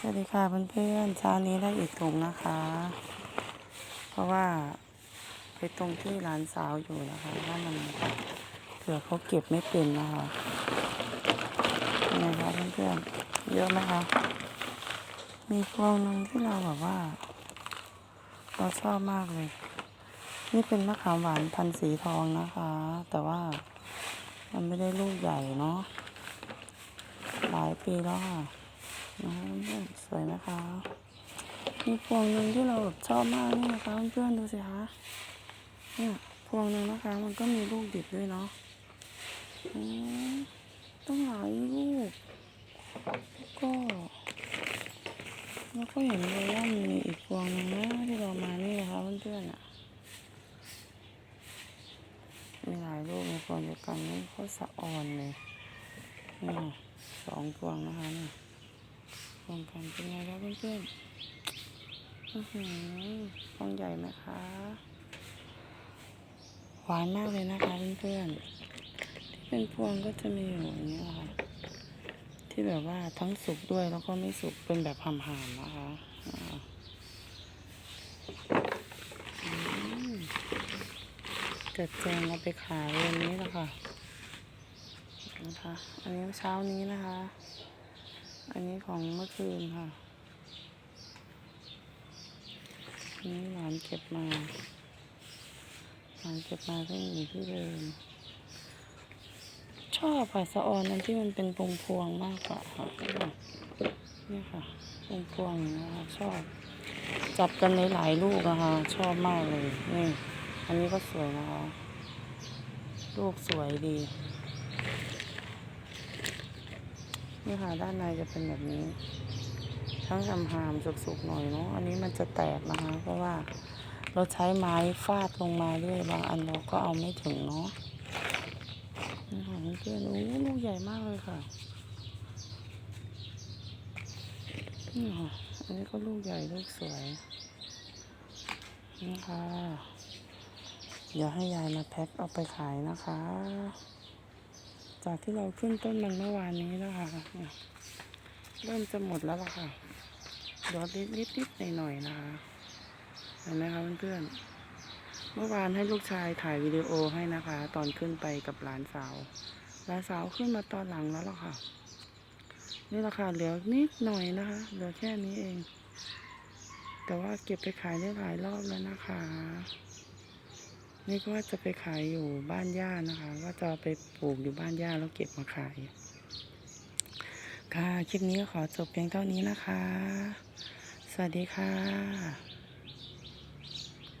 สวัสดีค่ะเพื่อนๆเช้านี้ได้อีกถุงนะคะ เพราะว่าไปตรงที่ร้านสาวอยู่นะคะว่ามันเผื่อเขาเก็บไม่เป็นนะคะยังไงคะเพื่อนๆเยอะไหมคะมีพวงหนึ่งที่เราแบบว่าเราชอบมากเลย นี่เป็นมะขามหวานพันสีทองนะคะ แต่ว่ามันไม่ได้ลูกใหญ่เนาะหลายปีแล้วค่ะ น้องเพื่อนสวยนะคะ มีพวงหนึ่งที่เราแบบชอบมากนี่นะคะเพื่อนๆดูสิคะเนี่ยพวงหนึ่งนะคะ มันก็มีลูกดิบด้วยเนาะอืมต้องหลายลูก ก็แล้วก็เห็นเลยว่ามีอีกพวงหนึ่งนะที่เรามานี่นะคะเพื่อนๆอะมีหลายลูกในพวงเดียวกันนี่เขาสะอ่อนเลยนี่สองพวงนะคะนี่ วมกันเป็นไงครับเพื่อนๆอื้อหือฟองใหญ่ไหมคะ หวานมากเลยนะคะเพื่อนๆที่เป็นพวงก็จะมีอยู่อย่างนี้ยค่ะ ที่แบบว่าทั้งสุกด้วยแล้วก็ไม่สุกเป็นแบบห่ำๆนะคะจัดแจงเอาไปขายวันนี้แหละค่ะนะคะ อันนี้เช้านี้นะคะ อันนี้ของเมื่อคืนค่ะอันนี้หลานเก็บมาหลานเก็บมาก็อยู่ที่เดิมชอบค่ะสะออนอันที่มันเป็นพวงพวงมากกว่าค่ะนี่ค่ะพวงพวงนะคะชอบ จับกันในหลายลูกนะคะชอบมากเลยนี่อันนี้ก็สวยนะคะลูกสวยดี นี่ค่ะด้านในจะเป็นแบบนี้ ทั้งหำหามๆสุกๆหน่อยเนาะอันนี้มันจะแตกนะคะ เพราะว่าเราใช้ไม้ฟาดลงมาด้วยบางอันเราก็เอาไม่ถึงเนาะนี่ค่ะเพื่อนโอ้ลูกใหญ่มากเลยค่ะนี่ค่ะอันนี้ก็ลูกใหญ่ลูกสวยนี่ค่ะเดี๋ยวให้ยายมาแพ็คเอาไปขายนะคะ จากที่เราขึ้นต้นมันเมื่อวานนี้แล้วค่ะเริ่มจะหมดแล้วล่ะค่ะดี๋ยวนิดนิดนิดหน่อยๆนะคะเห็นไหมคะเพื่อนๆเมื่อวานให้ลูกชายถ่ายวิดีโอให้นะคะ ตอนขึ้นไปกับหลานสาวหลานสาวขึ้นมาตอนหลังแล้วล่ะค่ะ นี่แหละค่ะเหลือนิดหน่อยนะคะเหลือแค่นี้เอง แต่ว่าเก็บไปขายได้หลายรอบแล้วนะคะ นี่ก็ว่าจะไปขายอยู่บ้านย่านะคะ ว่าจะไปปลูกอยู่บ้านย่าแล้วเก็บมาขาย ค่ะ คลิปนี้ขอจบเพียงเท่านี้นะคะ สวัสดีค่ะ